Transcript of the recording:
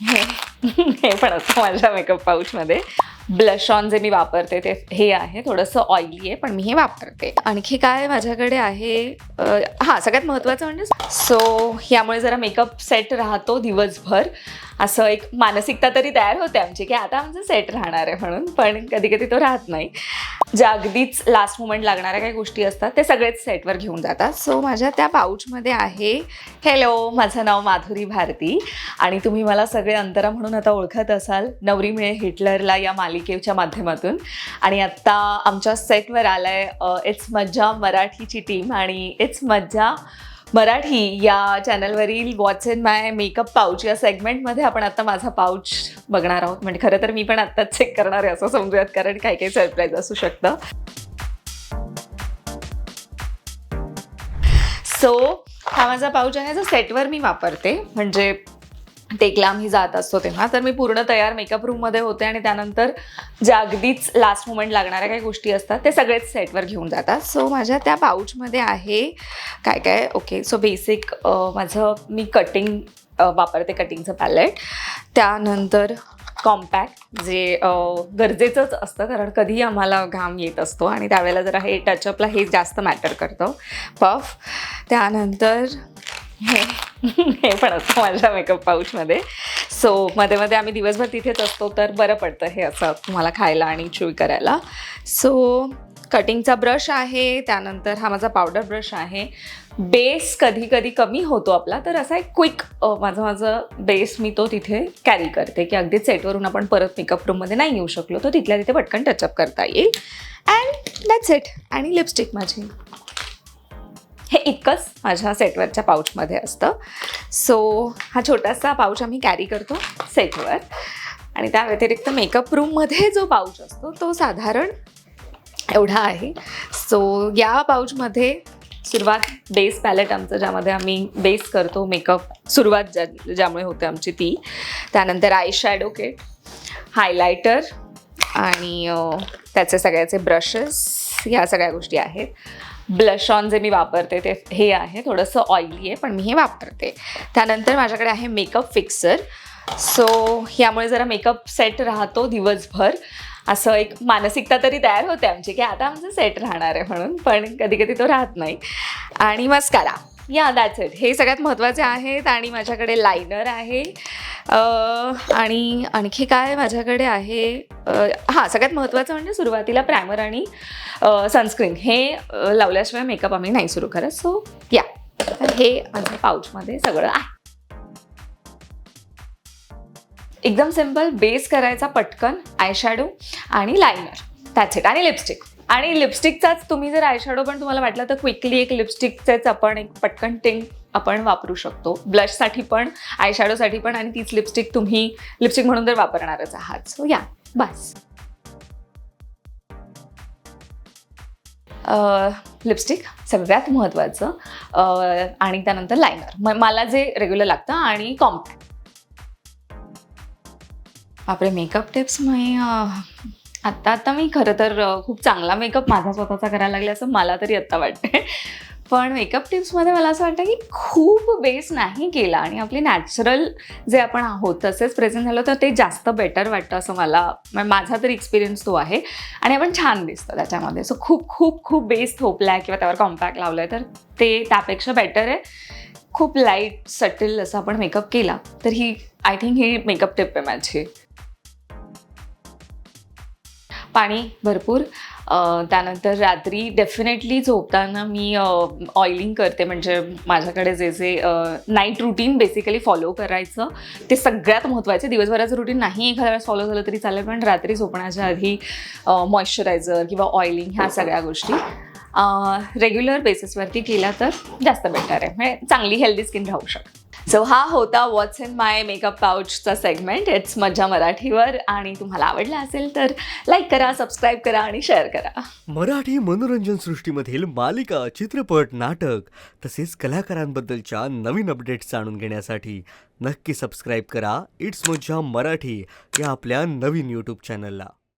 हे पण असतं माझ्या मेकअप पाऊचमध्ये ब्लश ऑन जे मी वापरते ते हे आहे थोडंसं ऑइली आहे पण मी हे वापरते. आणखी काय माझ्याकडे आहे? हां सगळ्यात महत्त्वाचं म्हणजे सो यामुळे जरा मेकअप सेट राहतो दिवसभर. असं एक मानसिकता तरी तयार होते आमची की आता आमचं सेट राहणार आहे म्हणून पण कधी कधी तो राहत नाही. ज्या अगदीच लास्ट मुमेंट लागणाऱ्या काही गोष्टी असतात ते सगळेच सेटवर घेऊन जातात. सो माझ्या त्या पाऊचमध्ये आहे हॅलो माझं नाव माधुरी भारती आणि तुम्ही मला सगळे अंतरा म्हणून आता ओळखत असाल नवरी मिळे हिटलरला या मालिकेच्या माध्यमातून. आणि आत्ता आमच्या सेटवर आलाय इट्स मज्जा मराठीची टीम आणि इट्स मज्जा मराठी या चॅनलवरील what's in my makeup pouch या सेगमेंटमध्ये आपण आता माझा पाऊच बघणार आहोत. म्हणजे खरं तर मी पण आत्ताच चेक करणार आहे असं समजूयात कारण काही काही सरप्राईज असू शकतं. सो हा माझा पाऊच आहे. जो सेटवर मी वापरते. म्हणजे टेकला आम्ही जात असतो तेव्हा. तर मी पूर्ण तयार मेकअप रूममध्ये होते आणि त्यानंतर ज्या अगदीच लास्ट मुमेंट लागणाऱ्या काही गोष्टी असतात ते सगळेच सेटवर घेऊन जातात. सो माझ्या त्या पाऊचमध्ये आहे काय काय? ओके सो बेसिक माझं मी कटिंग वापरते कटिंगचं पॅलेट त्यानंतर कॉम्पॅक्ट जे गरजेचंच असतं कारण कधीही आम्हाला घाम येत असतो आणि त्यावेळेला जरा हे टचअपला हे जास्त मॅटर करतं. पफ त्यानंतर हे पण असतं माझ्या मेकअप पाऊचमध्ये सो मध्ये मध्ये आम्ही दिवसभर तिथेच असतो तर बरं पडतं हे असं तुम्हाला खायला आणि चुई करायला. सो कटिंगचा ब्रश आहे त्यानंतर हा माझा पावडर ब्रश आहे. बेस कधी कधी कमी होतो आपला तर असा एक क्विक माझं माझं बेस मी तो तिथे कॅरी करते की अगदी सेटवरून आपण परत मेकअप रूममध्ये नाही येऊ शकलो तर तिथल्या तिथे पटकन टचअप करता येईल. अँड दॅट्स इट आणि लिपस्टिक माझी. हे इतकंच माझ्या सेटवरच्या पाऊचमध्ये असतं. सो हा छोटासा पाऊच आम्ही कॅरी करतो सेटवर. आणि त्या व्यतिरिक्त मेकअप रूममध्ये जो पाऊच असतो तो साधारण एवढा आहे. सो या पाऊचमध्ये सुरुवात बेस पॅलेट आमचं ज्यामध्ये आम्ही बेस करतो मेकअप सुरुवात ज्या ज्यामुळे होते आमची ती. त्यानंतर आय शॅडो किट हायलायटर आणि त्याचे सगळ्याचे ब्रशेस या सगळ्या गोष्टी आहेत. ब्लश ऑन जे मी वापरते ते हे आहे थोडंसं ऑइली आहे पण मी हे वापरते. त्यानंतर माझ्याकडे आहे मेकअप फिक्सर सो यामुळे जरा मेकअप सेट राहतो दिवसभर. असं एक मानसिकता तरी तयार होते आमची की आता आमचं सेट राहणार आहे म्हणून पण कधी कधी तो राहत नाही. आणि मस्कारा या दॅट्स इट हे सगळ्यात महत्त्वाचे आहेत आणि माझ्याकडे लायनर आहे. आणि आणखी काय माझ्याकडे आहे? हां सगळ्यात महत्त्वाचं म्हणजे सुरुवातीला प्रायमर आणि सनस्क्रीन हे लावल्याशिवाय मेकअप आम्ही नाही सुरू करत. सो या हे माझ्या पाऊचमध्ये सगळं आहे. एकदम सिंपल बेस करायचा पटकन आयशॅडो आणि लायनर दॅट्स इट आणि लिपस्टिक आणि लिपस्टिकचाच तुम्ही जर आयशॅडो पण तुम्हाला वाटलं तर क्विकली एक लिपस्टिकचेच आपण एक पटकन टिंग आपण वापरू शकतो. ब्लशसाठी पण आयशॅडोसाठी पण आणि तीच लिपस्टिक तुम्ही लिपस्टिक म्हणून तर वापरणारच आहात. सो या बस. लिपस्टिक सगळ्यात महत्त्वाचं आणि त्यानंतर लायनर म मला जे रेग्युलर लागतं आणि कॉम्पॅक्ट आपले मेकअप टिप्स मी आत्ता आत्ता आता मी खरं तर खूप चांगला मेकअप माझा स्वतःचा करायला लागले असं मला तरी आत्ता वाटते पण मेकअप टिप्समध्ये मला असं वाटतं की खूप बेस नाही केला आणि आपली नॅचरल जे आपण आहोत तसेच प्रेझेंट झालो तर ते जास्त बेटर वाटतं असं मला माझा तरी एक्सपिरियन्स तो आहे. आणि आपण छान दिसतं त्याच्यामध्ये. सो खूप खूप खूप बेस थोपला आहे किंवा त्यावर कॉम्पॅक्ट लावलं आहे तर ते त्यापेक्षा बेटर आहे. खूप लाइट सटल असं आपण मेकअप केला तर ही आय थिंक ही मेकअप टिप आहे माझी. पाणी भरपूर. त्यानंतर रात्री डेफिनेटली झोपताना मी ऑइलिंग करते. म्हणजे माझ्याकडे जे जे नाईट रुटीन बेसिकली फॉलो करायचं ते सगळ्यात महत्त्वाचे दिवसभराचं रुटीन नाही एखाद्या वेळेस फॉलो झालं तरी चालेल पण रात्री झोपण्याच्या आधी मॉइश्चरायझर किंवा ऑइलिंग ह्या सगळ्या गोष्टी. रेग्युलर बेसिसवरती केल्या तर जास्त बेटर आहे. म्हणजे चांगली हेल्दी स्किन राहू शकते. सो हा होता वॉट्स इन माय मेकअप पाऊचचा सेगमेंट इट्स मज्जा मराठीवर. आणि तुम्हाला आवडला असेल तर लाईक करा सबस्क्राईब करा आणि शेअर करा. मराठी मनोरंजन सृष्टीमधील मालिका चित्रपट नाटक तसेच कलाकारांबद्दलच्या नवीन अपडेट्स जाणून घेण्यासाठी नक्की सबस्क्राईब करा. इट्स मज्जा मराठी या आपल्या नवीन यूट्यूब चॅनलला